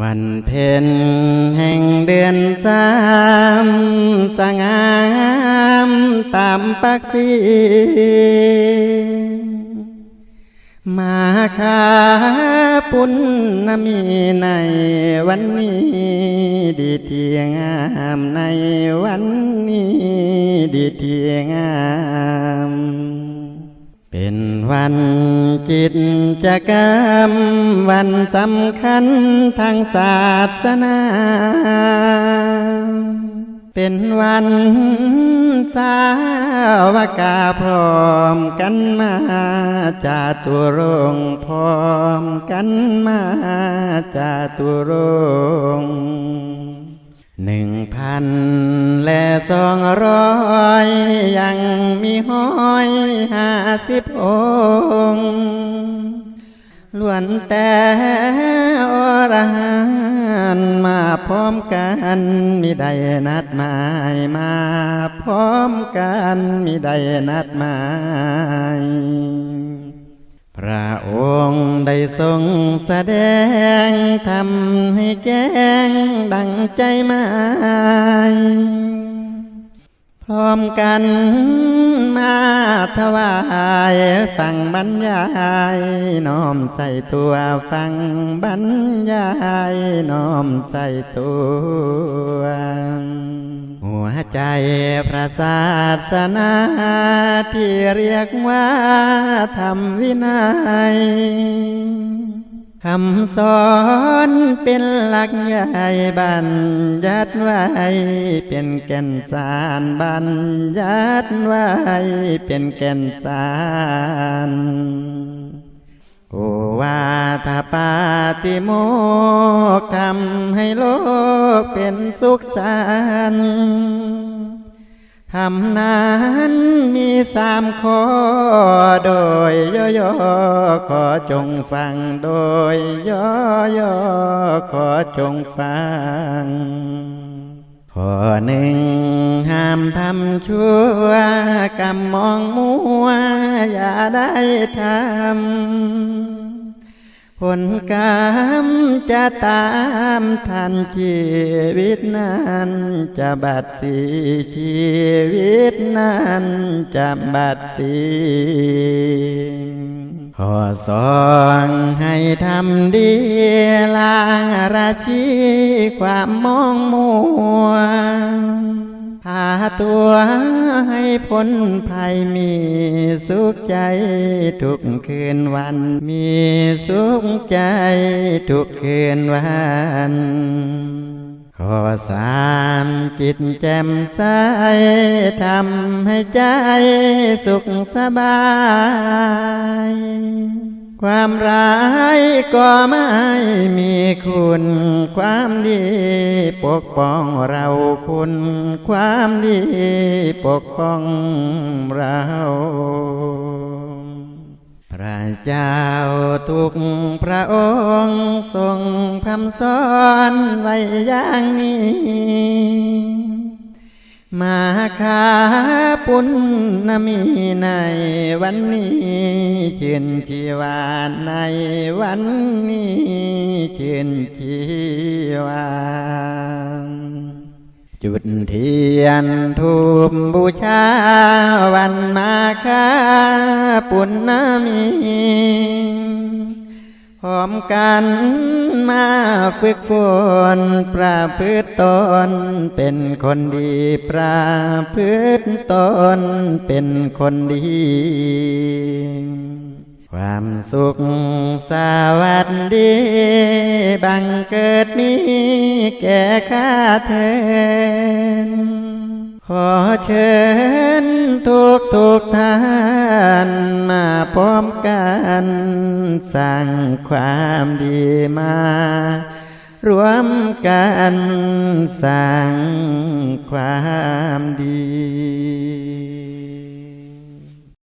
วันเพ็ญแห่งเดือนสามสงามตามปักสีมาคาปุณณมีในวันนี้ดีเทียงามในวันนี้ดีเทียงาม เป็นวันจิตจกรรมวันสำคัญทางศาสนา เป็นวันสาวกาพร้อมกันมาจาตุรงค์พร้อมกันมาจาตุรงค์ หนึ่งพันและสองร้อยยังมีห้อยห้าสิบองค์ล้วนแต่อรหันมาพร้อมกันมีใดนัดหมายมาพร้อมกันมีใดนัดหมายพระองค์ได้ทรงแสดงทำให้แจ้ ดังใจหมายพร้อมกันมาถวายฟังบรรยายน้อมใส่ตัวฟังบรรยายน้อมใส่ตัวหัวใจพระศาสนาที่เรียกว่าธรรมวินัย คำสอนเป็นหลักใหญ่บัญญัติไว้ เป็นแก่นสารบัญญัติไว้ เป็นแก่นสารโอวาทปาติโมกข์ทำให้โลกเป็นสุขสันต์ ทำนั้นมีสามข้อโดยย่อๆขอจงฟังโดยย่อๆขอจงฟัง ข้อหนึ่งห้ามทำชั่วกรรมมองมัวอย่าได้ทำ ผลกรรมจะตามทันชีวิตนั้น จะบัดสีชีวิตนั้นจะบัดสีขอสองให้ทำดีล้างราชีความมองมัวาตัวให้พ้นภัยมีสุขใจทุกคืนวัน มีสุขใจทุกคืนวันขอสามจิตแจ่มใสทำให้ใจสุขสบาย ความร้ายก็ไม่มีคุณ ความดีปกป้องเราคุณ ความดีปกป้องเรา พระเจ้าทุกพระองค์ทรงคำสอนไว้อย่างนี้ มาคาปุณณมีในวันนี้ชื่นชีวาในวันนี้ชื่นชีวาจุดเทียนทูปบูชาวันมาคาปุณณมี พร้อมกันมาฝึกฝนประพฤติตนเป็นคนดีประพฤติตนเป็นคนดี ความสุขสวัสดี บังเกิดมีแก่ข้าเธอขอเชิญทุกทุกท่านมาพร้อมกัน สร้างความดีมารวมกันสร้างความดี